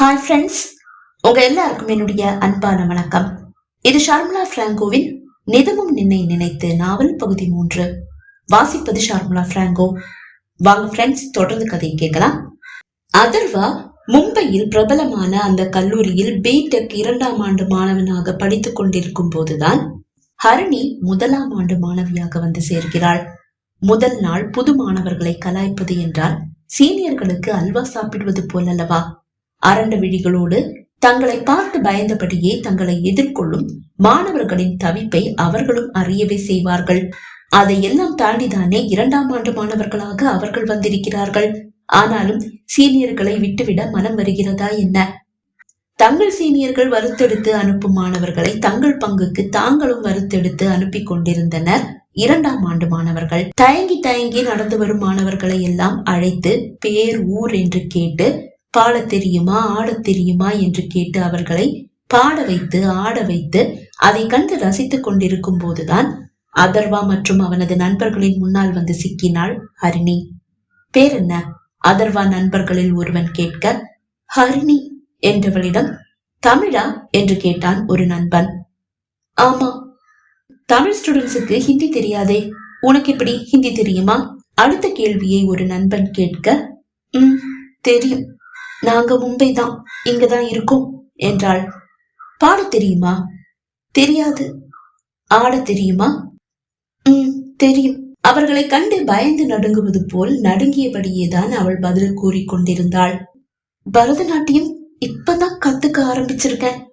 Hi friends உங்க எல்லாருக்கும் என்னுடைய அன்பான வணக்கம். இது ஷார்முலா பிராங்கோவின் நிதமும் நின்னை நினைத்து நாவல் பகுதி மூன்று. வாசிப்பது ஷார்முலா பிராங்கோ. வாங்க ஃப்ரெண்ட்ஸ் தொடர்ந்து கதையை கேட்கலாம். அதர்வா மும்பையில் பிரபலமான அந்த கல்லூரியில் பிடெக் இரண்டாம் ஆண்டு மாணவனாக படித்துக் கொண்டிருக்கும் போதுதான் ஹரிணி முதலாம் ஆண்டு மாணவியாக வந்து சேர்கிறாள். முதல் நாள் புது மாணவர்களை கலாய்ப்பது என்றால் சீனியர்களுக்கு அல்வா சாப்பிடுவது போலல்லவா? அரண்ட விழிகளோடு தங்களை பார்த்து பயந்தபடியே தங்களை எதிர்கொள்ளும் மாணவர்களின் தவிப்பை அவர்களும் அறியவே செய்வார்கள். அதையெல்லாம் தாண்டிதானே இரண்டாம் ஆண்டு மாணவர்களாக அவர்கள் வந்திருக்கிறார்கள். ஆனாலும் சீனியர்களை விட்டுவிட மனம் வருகிறதா என்ன? தங்கள் சீனியர்கள் வறுத்தெடுத்து அனுப்பும் மாணவர்களை தங்கள் பங்குக்கு தாங்களும் வறுத்தெடுத்து அனுப்பி கொண்டிருந்தனர் இரண்டாம் ஆண்டு மாணவர்கள். தயங்கி தயங்கி நடந்து வரும் மாணவர்களை எல்லாம் அழைத்து பேர் ஊர் என்று கேட்டு பாட தெரியுமா ஆடத் தெரியுமா என்று கேட்டு அவர்களை பாட வைத்து ஆட வைத்து அதை கண்டு ரசித்துக் கொண்டிருக்கும் போதுதான் அதர்வா மற்றும் அவனது நண்பர்களின் முன்னால் வந்து சிக்கினாள் ஹரிணி. பேர் என்ன அதர்வா நண்பர்களில் ஒருவன் கேட்க ஹரிணி என்றவளிடம் தமிழா? என்று கேட்டான் ஒரு நண்பன். ஆமா. தமிழ் ஸ்டூடெண்ட்ஸுக்கு ஹிந்தி தெரியாதே. உனக்கு எப்படி ஹிந்தி தெரியுமா? அடுத்த கேள்வியை ஒரு நண்பன் கேட்க ம் தெரியும். நாங்க மும்பை தான் இங்கதான் இருக்கோம் என்றாள். பாட தெரியுமா? தெரியாது. ஆட தெரியுமா? உம் தெரியும். அவர்களை கண்டு பயந்து நடுங்குவது போல் நடுங்கியபடியேதான் அவள் பதில் கூறிக்கொண்டிருந்தாள் பரதநாட்டியம் இப்பதான் கத்துக்க ஆரம்பிச்சிருக்கேன்.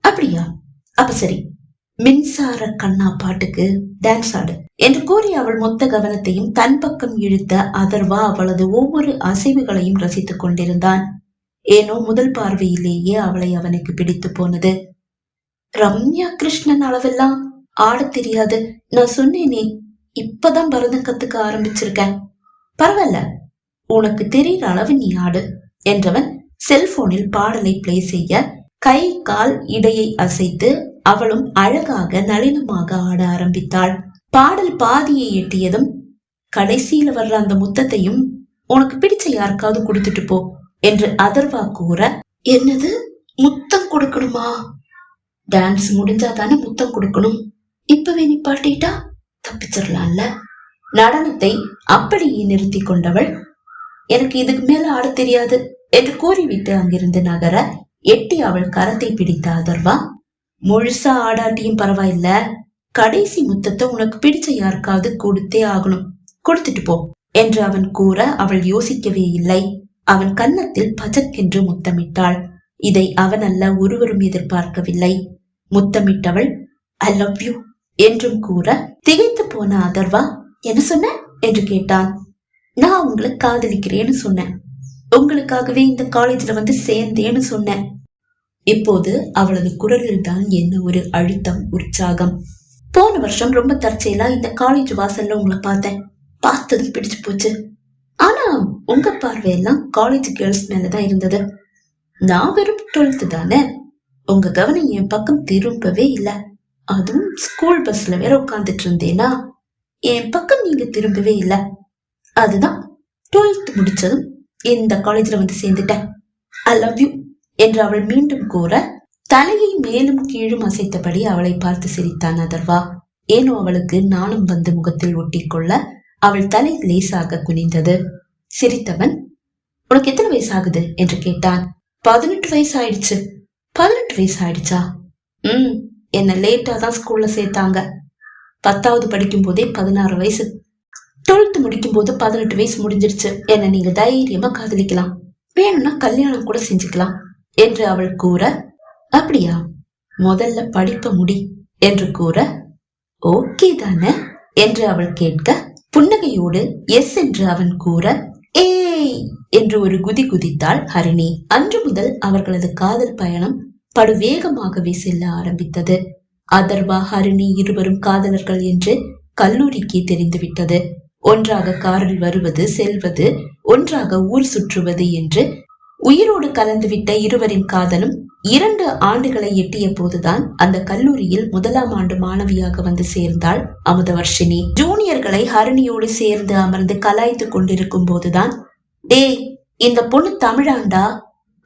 அப்படியா? அப்ப சரி. மின்சார கண்ணா பாட்டுக்கு டான்ஸ் ஆடு என்று கூறி அவள் மொத்த கவனத்தையும் தன் பக்கம் இழுத்த அதர்வா அவளது ஒவ்வொரு அசைவுகளையும் ரசித்துக் கொண்டிருந்தான். ஏனோ முதல் பார்வையிலேயே அவளை அவனுக்கு பிடித்து போனது. ரம்யா கிருஷ்ணன் அளவெல்லாம் ஆடத் தெரியாது. நான் சொன்னேனே இப்பதான் பரதம் கத்துக்க ஆரம்பிச்சிருக்கேன். பரவாயில்ல உனக்கு தெரியுற அளவு நீ ஆடு என்றவன் செல்போனில் பாடலை பிளே செய்ய கை கால் இடையை அசைத்து அவளும் அழகாக நளினமாக ஆட ஆரம்பித்தாள். பாடல் பாதியை எட்டியதும் கடைசியில வர்ற அந்த முத்தத்தையும் உனக்கு பிடிச்ச யாருக்காவது கொடுத்துட்டு போ என்று அதர்வா கூற என்னது? முத்தம் கொடுக்கணுமா? டான்ஸ் முடிஞ்சா தானே முத்தம் கொடுக்கணும். இப்பவே நிப்பாட்டிட்டா தப்பிச்சிடலாம்ல நடனத்தை அப்படியே நிறுத்தி கொண்டவள்? எனக்கு இதுக்கு மேல ஆடத் தெரியாது என்று கூறிவிட்டு அங்கிருந்து நகர எட்டி அவள் கரத்தை பிடித்த அதர்வா முழுசா ஆடாட்டியும் பரவாயில்ல. கடைசி முத்தத்தை உனக்கு பிடிச்ச யாருக்காவது கொடுத்தே ஆகணும். கொடுத்துட்டு போ என்று அவன் கூற அவள் யோசிக்கவே இல்லை. அவன் கன்னத்தில் பஜக்கென்று முத்தமிட்டாள். இதை அவன் அல்ல ஒருவரும் எதிர்பார்க்கவில்லை. முத்தமிட்டவள் ஐ லவ் யூ என்றும் கூற திகைத்து போன அதர்வா என்ன சொன்ன? என்று கேட்டான். நான் உங்களை காதலிக்கிறேன்னு சொன்னேன். உங்களுக்காகவே இந்த காலேஜ்ல வந்து சேர்ந்தேன்னு சொன்னேன். இப்போது அவளது குரலில் தான் என்ன ஒரு அழுத்தம் உற்சாகம். போன வருஷம் ரொம்ப தற்செயலா இந்த காலேஜ் வாசல்ல உங்களை பார்த்தேன். பார்த்ததும் பிடிச்சு போச்சு. ஆனா உங்க பார்வையெல்லாம் காலேஜ் கேர்ள்ஸ் மேலதான் இருந்தது. நான் வெறும் டுவெல்த் தானே. உங்க கவனம் என் பக்கம் திரும்பவே இல்ல. அதுவும் ஸ்கூல் பஸ்ல வேற உட்காந்துட்டு இருந்தேனா? என் பக்கம் நீங்க திரும்பவே இல்ல. அதுதான் டுவெல்த் முடிச்சதும் இந்த காலேஜ்ல வந்து சேர்ந்துட்டேன். ஐ லவ் யூ என்று அவள் மீண்டும் கூற தலையை மேலும் கீழும் அசைத்தபடி அவளை பார்த்து சிரித்தான் அதர்வா. ஏனோ அவளுக்கு நாணம் வந்து முகத்தில் ஒட்டிக்கொள்ள அவள் தலை லேசாக குனிந்தது. சிரித்தவன் உனக்கு எத்தனை வயசு ஆகுது என்று கேட்டான். பதினெட்டு வயசு ஆயிடுச்சு பதினெட்டு வயசு ஆயிடுச்சா ம் என்ன லேட்டா தான் ஸ்கூல்ல சேர்த்தாங்க. பத்தாவது படிக்கும் போதே பதினாறு வயசு. டுவெல்த் முடிக்கும் போது பதினெட்டு வயசு முடிஞ்சிருச்சு என்ன நீங்க தைரியமா காதலிக்கலாம். வேணும்னா கல்யாணம் கூட செஞ்சுக்கலாம் என்று அவள் கூற. அப்படியா? முதல்ல படிப்ப முடி என்று கூற. ஓகே தானே? என்று அவள் கேட்க. புன்னகையோடு எஸ் என்று அவன் கூற ஏய் என்று ஒரு குதி குதித்தாள் ஹரிணி. அன்று முதல் அவர்களது காதல் பயணம் படுவேகமாகவே செல்ல ஆரம்பித்தது. அதர்வா ஹரிணி இருவரும் காதலர்கள் என்று கல்லூரிக்கு தெரிந்துவிட்டது. ஒன்றாக காரில் வருவது செல்வது ஒன்றாக ஊர் சுற்றுவது என்று உயிரோடு கலந்துவிட்ட இருவரின் காதலும் இரண்டு ஆண்டுகளை எட்டிய போதுதான் அந்த கல்லூரியில் முதலாம் ஆண்டு மாணவியாக வந்து சேர்ந்தாள் அமுதவர்ஷினி. ஜூனியர்களை ஹரிணியோடு சேர்ந்து அமர்ந்து கலாய்த்து கொண்டிருக்கும் போதுதான் டே இந்த பொண்ணு தமிழாண்டா?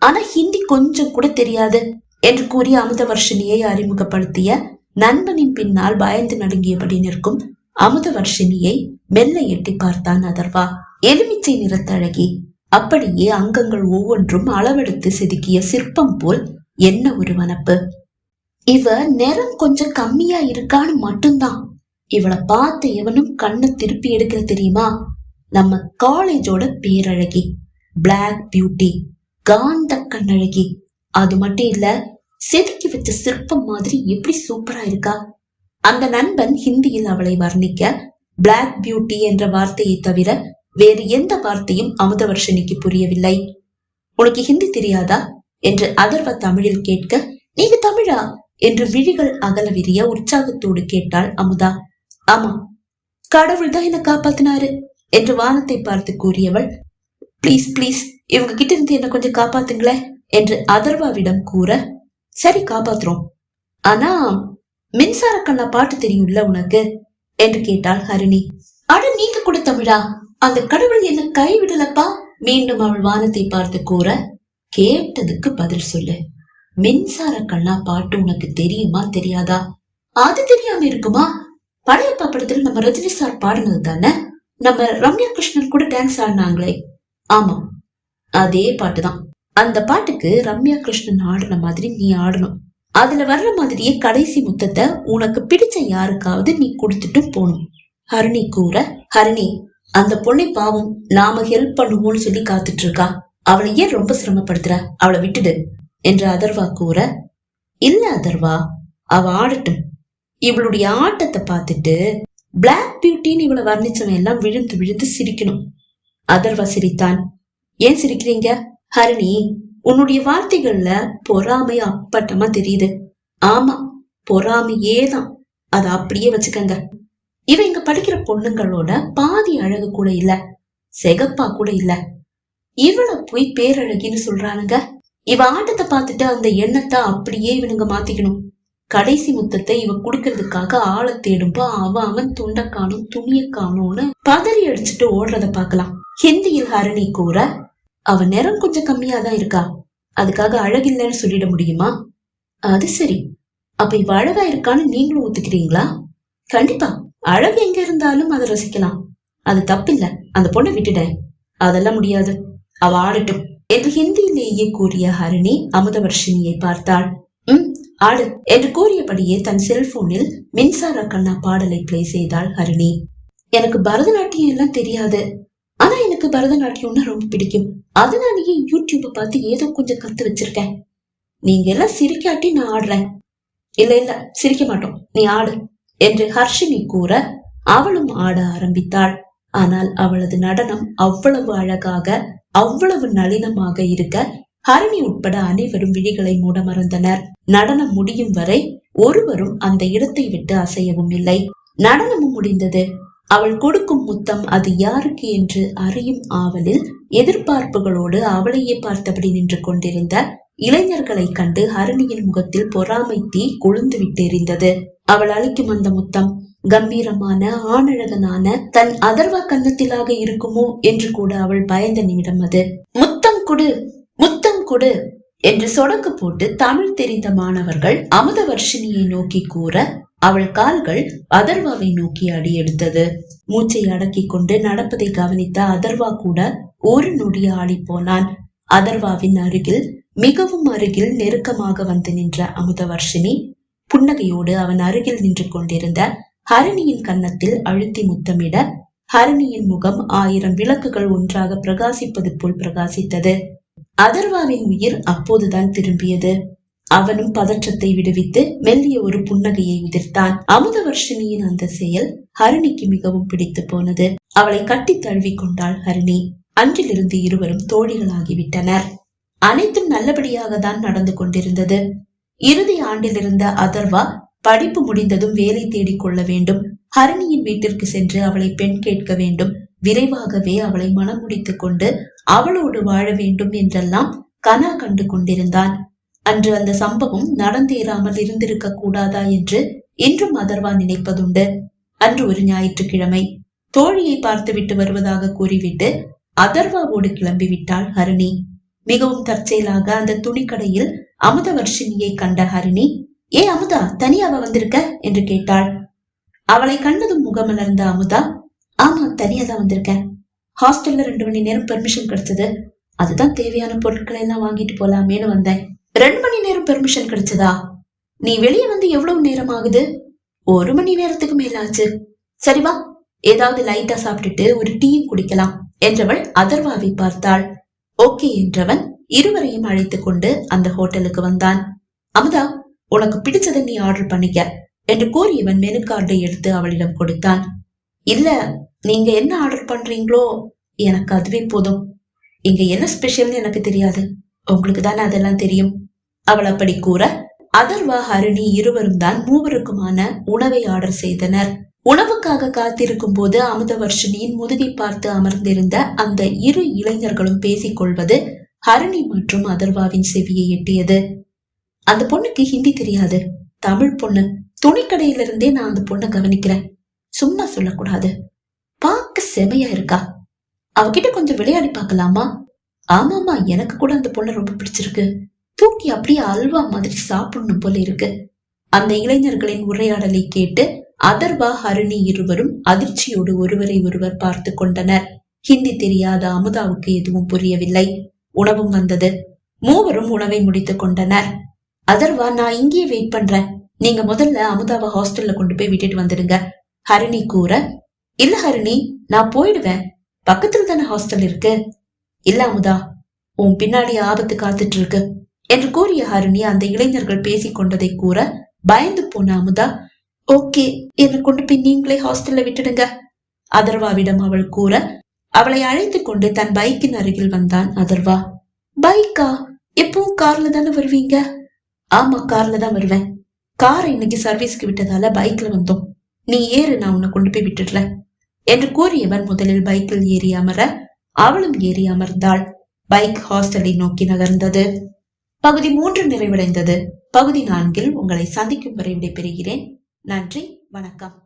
ஆனா ஹிந்தி கொஞ்சம் கூட தெரியாது என்று கூறி அமுதவர்ஷினியை அறிமுகப்படுத்திய நண்பனின் பின்னால் பயந்து நடுங்கியபடி நிற்கும் அமுதவர்ஷினியை மெல்ல எட்டி பார்த்தான் அதர்வா. எலுமிச்சை நிறத்தழகி அப்படியே அங்கங்கள் ஒவ்வொன்றும் அளவெடுத்து செதுக்கிய சிற்பம் போல் என்ன ஒரு வனப்பு? இவ நிறம் கொஞ்சம் கம்மியா இருக்கான்னு மட்டும்தான். இவளை பார்த்த எவனும் கண்ணை திருப்பி எடுக்கிற தெரியுமா? நம்ம காலேஜோட பேரழகி பிளாக் பியூட்டி காந்த கண்ணழகி. அது மட்டும் இல்ல செதுக்கி வச்ச சிற்பம் மாதிரி எப்படி சூப்பரா இருக்கா? அந்த நண்பன் ஹிந்தியில் அவளை வர்ணிக்க பிளாக் பியூட்டி என்ற வார்த்தையை தவிர வேறு எந்த வார்த்தையும் அமுதவர்ஷினிக்கு புரியவில்லை. உனக்கு ஹிந்தி தெரியாதா? என்று அதர்வ தமிழில் கேட்க நீங்க தமிழா? என்று விழிகள் அகல விரிய உற்சாகத்தோடு கேட்டாள் அமுதா. ஆமா. கடவுள் தான் என்ன காப்பாத்தினாரு என்று வானத்தை பார்த்து கூறியவள் ப்ளீஸ் ப்ளீஸ் இவங்க கிட்ட இருந்து என்ன கொஞ்சம் காப்பாத்துங்களே என்று அதர்வாவிடம் கூற சரி காப்பாத்துறோம். ஆனா மின்சார கண்ணா பாட்டு தெரியும்ல உனக்கு? என்று கேட்டாள் ஹரிணி. அட நீங்க கூட தமிழா? அந்த கடவுள் என்ன கைவிடலப்பா? மீண்டும் அவள் வானத்தை பார்த்து கூற கேட்டதுக்கு பதில் சொல்லு. மின்சார கண்ணா பாட்டு உனக்கு தெரியுமா தெரியாதா? அது தெரியாம இருக்குமா? பழையப்பா படத்துல நம்ம ரஜினி சார் பாடினது தானே? நம்ம ரம்யா கிருஷ்ணன் கூட டான்ஸ் ஆடினாங்களே. ஆமா அதே பாட்டுதான். அந்த பாட்டுக்கு ரம்யா கிருஷ்ணன் ஆடுன மாதிரி நீ ஆடணும். அதுல வர்ற மாதிரியே கடைசி முத்தத்தை உனக்கு பிடிச்ச யாருக்காவது நீ கொடுத்துட்டு போகணும் ஹரிணி கூற ஹரிணி அந்த பொண்ணை பாவம் நாம ஹெல்ப் பண்ணுவோம்னு சொல்லி காத்துட்டு இருக்கா. அவளை ஏன் ரொம்ப சிரமப்படுத்துற? அவளை விட்டுடு என்று அதர்வா கூற இல்ல அதர்வா அவ ஆடட்டும். இவளுடைய ஆட்டத்தை பார்த்துட்டு பிளாக் பியூட்டின்னு இவளை வர்ணிச்சவன் எல்லாம் விழுந்து விழுந்து சிரிக்கணும். அதர்வா சிரித்தான் ஏன் சிரிக்கிறீங்க? ஹரிணி உன்னுடைய வார்த்தைகள்ல பொறாமை அப்பட்டமா தெரியுது. ஆமா பொறாமையே தான். அத அப்படியே வச்சுக்கங்க. இவ இங்க படிக்கிற பொண்ணுங்களோட பாதி அழகு கூட இல்ல செகப்பா கூட இல்ல. இவ்வளவு போய் பேரழகின்னு சொல்றானுங்க? இவ ஆட்டத்தை பார்த்துட்டு அந்த எண்ணத்தை அப்படியே இவனுங்க மாத்திக்கணும். கடைசி முத்தத்தை இவ குடுக்கறதுக்காக ஆளை தேடும்போ அவ அவன் துண்டை காணும் துணிய காணும்னு பதறி அடிச்சுட்டு ஓடுறத பாக்கலாம் ஹிந்தியில் ஹரணி கூற அவ நிறம் கொஞ்சம் கம்மியா தான் இருக்கா? அதுக்காக அழகில்லைன்னு சொல்லிட முடியுமா? அது சரி. அப்ப இவ அழகா இருக்கான்னு நீங்களும் ஒத்துக்கிறீங்களா? கண்டிப்பா. அழகு எங்க இருந்தாலும் அதை ரசிக்கலாம். அது தப்பில்ல. அந்த பொண்ணை விட்டுட்டேன். அதெல்லாம் முடியாது. அவ ஆடட்டும் என்று ஹிந்தியிலேயே கூறிய ஹரிணி அமுதவர்ஷினியை பார்த்தாள். ம் ஆடு என்று கூறியபடியே தன் செல்போனில் மின்சார கண்ணா பாடலை பிளே செய்தாள் ஹரிணி. எனக்கு பரதநாட்டியம் எல்லாம் தெரியாது. ஆனா எனக்கு பரதநாட்டியம்னா ரொம்ப பிடிக்கும். அதனாலேயே யூடியூப பார்த்து ஏதோ கொஞ்சம் கத்து வச்சிருக்கேன். நீங்க எல்லாம் சிரிக்காட்டி நான் ஆடுறேன். இல்ல இல்ல சிரிக்க மாட்டோம். நீ ஆடு என்று ஹர்ஷினி கூற அவளும் ஆட ஆரம்பித்தாள். ஆனால் அவளது நடனம் அவ்வளவு அழகாக அவ்வளவு நளினமாக இருக்க ஹரணி உட்பட அனைவரும் விழிகளை மூட மறந்தனர். நடனம் முடியும் வரை ஒருவரும் அந்த இடத்தை விட்டு அசையவும் இல்லை. நடனமும் முடிந்தது. அவள் கொடுக்கும் முத்தம் அது யாருக்கு என்று அறியும் ஆவலில் எதிர்பார்ப்புகளோடு அவளையே பார்த்தபடி நின்று கொண்டிருந்த இளைஞர்களை கண்டு ஹரணியின் முகத்தில் பொறாமை தீ கொழுந்து விட்டெறிந்தது அவள் அளிக்கும் அந்த முத்தம் கம்பீரமான ஆணழகனான தன் அதர்வ கன்னத்திலாக இருக்குமோ என்று கூட அவள் பயந்த நிமிடம் அது. முத்தம் குடு முத்தம் குடு என்று சொடக்கு போட்டு தமிழ் தெரிந்த மாணவர்கள் அமுத வர்ஷினியை நோக்கி கூற அவள் கால்கள் அதர்வாவை நோக்கி அடி எடுத்தது. மூச்சை அடக்கிக் கொண்டு நடப்பதை கவனித்த அதர்வா கூட ஒரு நொடி ஆடி போனான். அதர்வாவின் அருகில் மிகவும் அருகில் நெருக்கமாக வந்து நின்ற அமுதவர்ஷினி புன்னகையோடு அவன் அருகில் நின்று கொண்டிருந்த ஹரணியின் கன்னத்தில் அழுத்தி முத்தமிட ஹரணியின் முகம் ஆயிரம் விளக்குகள் ஒன்றாக பிரகாசிப்பது போல் பிரகாசித்தது. அதர்வாவின் உயிர் அப்போதுதான் திரும்பியது. அவனும் பதற்றத்தை விடுவித்து மெல்லிய ஒரு புன்னகையை உதிர்த்தான் அமுதவர்ஷினியின் அந்த செயல் ஹரிணிக்கு மிகவும் பிடித்து போனது. அவளை கட்டி தழுவி கொண்டாள் ஹரிணி. அன்றிலிருந்து இருவரும் தோழிகளாகிவிட்டனர். அனைத்தும் நல்லபடியாக தான் நடந்து கொண்டிருந்தது. இறுதி ஆண்டில் இருந்த அதர்வா படிப்பு முடிந்ததும் வேலை தேடிக் கொள்ள வேண்டும். ஹரிணியின் வீட்டிற்கு சென்று அவளை பெண் கேட்க வேண்டும். விரைவாகவே அவளை மனம் முடித்துக் கொண்டு அவளோடு வாழ வேண்டும் என்றெல்லாம் கனா கண்டு கொண்டிருந்தான். அன்று அந்த சம்பவம் நடந்தேறாமல் இருந்திருக்க கூடாதா என்று இன்றும் அதர்வா நினைப்பதுண்டு. அன்று ஒரு ஞாயிற்றுக்கிழமை. தோழியை பார்த்துவிட்டு வருவதாக கூறிவிட்டு அதர்வாவோடு கிளம்பி விட்டாள் ஹரிணி. மிகவும் தற்செயலாக அந்த துணிக்கடையில் அமுதவர்ஷினியை கண்ட ஹரிணி ஏ அமுதா தனியாவ வந்திருக்க? என்று கேட்டாள். அவளை கண்டதும் முகமலர்ந்த அமுதா ஆமா தனியா தான் வந்திருக்கேன் ஹாஸ்டல்ல ரெண்டு மணி நேரம் பெர்மிஷன் கிடைச்சது. அதுதான் தேவையான பொருட்களை எல்லாம் வாங்கிட்டு போலாமேனு வந்தேன். ரெண்டு மணி நேரம் பெர்மிஷன் கிடைச்சதா? நீ வெளியே வந்து எவ்வளவு நேரம் ஆகுது? ஒரு மணி நேரத்துக்கு மேல ஆச்சு. சரி வா ஏதாவது லைட்டா சாப்பிட்டுட்டு ஒரு டீயும் குடிக்கலாம் என்றவள் அதர்வாவை பார்த்தாள். ஓகே என்றவன் இருவரையும் அழைத்துக் கொண்டு அந்த ஹோட்டலுக்கு வந்தான். அமுதா உனக்கு பிடிச்சதை நீ ஆர்டர் பண்ணிக்க என்று கூறியவன் மெனு கார்டை எடுத்து அவளிடம் கொடுத்தான். இல்ல நீங்க என்ன ஆர்டர் பண்றீங்களோ எனக்கு அதுவே போதும். இங்க என்ன ஸ்பெஷல்னு எனக்கு தெரியாது. உங்களுக்கு தானே அதெல்லாம் தெரியும். அவள் அப்படி கூற அதர்வா ஹரிணி இருவரும் தான் மூவருக்குமான உணவை ஆர்டர் செய்தனர். உணவுக்காக காத்திருக்கும் போது அமுதவர்ஷினியின் முதுகை பார்த்து அமர்ந்திருந்த அந்த இரு இளைஞர்களும் பேசிக் கொள்வது ஹரிணி மற்றும் அதர்வாவின் செவியை எட்டியது. அந்த பொண்ணுக்கு ஹிந்தி தெரியாது. தமிழ் பொண்ணு. துணிக்கடையிலிருந்தே நான் அந்த பொண்ணை கவனிக்கிறேன். சும்மா சொல்லக்கூடாது. பார்க்க செமையா இருக்கா? அவகிட்ட கொஞ்சம் விளையாடி பார்க்கலாமா? ஆமாமா எனக்கு கூட அந்த பொண்ணை ரொம்ப பிடிச்சிருக்கு. தூக்கி அப்படியே அல்வா மாதிரி சாப்பிடணும் போல இருக்கு. அந்த இளைஞர்களின் உரையாடலை கேட்டு அதர்வா ஹரிணி இருவரும் அதிர்ச்சியோடு ஒருவரை ஒருவர் பார்த்து கொண்டனர். ஹிந்தி தெரியாத அமுதாவுக்கு எதுவும் புரியவில்லை. உணவும் வந்தது. மூவரும் உணவை முடித்துக் கொண்டனர். அதர்வா நான் இங்கேயே வெயிட் பண்றேன். நீங்க முதல்ல அமுதாவை ஹாஸ்டல்ல கொண்டு போய் விட்டுட்டு வந்துடுங்க. ஹரிணி கூற இல்ல ஹரிணி நான் போயிடுவேன். பக்கத்துல தானே ஹாஸ்டல் இருக்கு. இல்ல அமுதா உன் பின்னாடி ஆபத்து காத்துட்டு இருக்கு என்று கூறிய ஹரிணி அந்த இளைஞர்கள் பேசிக் கொண்டதை கூற பயந்து போன அமுதா ஓகே என்னை கொண்டு போய் நீங்களே ஹாஸ்டல்ல விட்டுடுங்க. அதர்வாவிடம் அவள் கூற அவளை அழைத்து கொண்டு தன் பைக்கின் அருகில் வந்தான் அதர்வா. பைக்கா? எப்பவும் கார்ல தானே வருவீங்க? ஆமா கார்ல தான் வருவேன். காரை இன்னைக்கு சர்வீஸ்க்கு விட்டதால பைக்ல வந்தோம். நீ ஏறு நான் உன்னை கொண்டு போய் விட்டுடுறேன் என்று கூறியவர் முதலில் பைக்கில் ஏறி அமர அவளும் ஏறி அமர்ந்தாள். பைக் ஹாஸ்டலை நோக்கி நகர்ந்தது. பகுதி மூன்று நிறைவடைந்தது. பகுதி நான்கில் உங்களை சந்திக்கும் வரை விடைபெறுகிறேன். நன்றி வணக்கம்.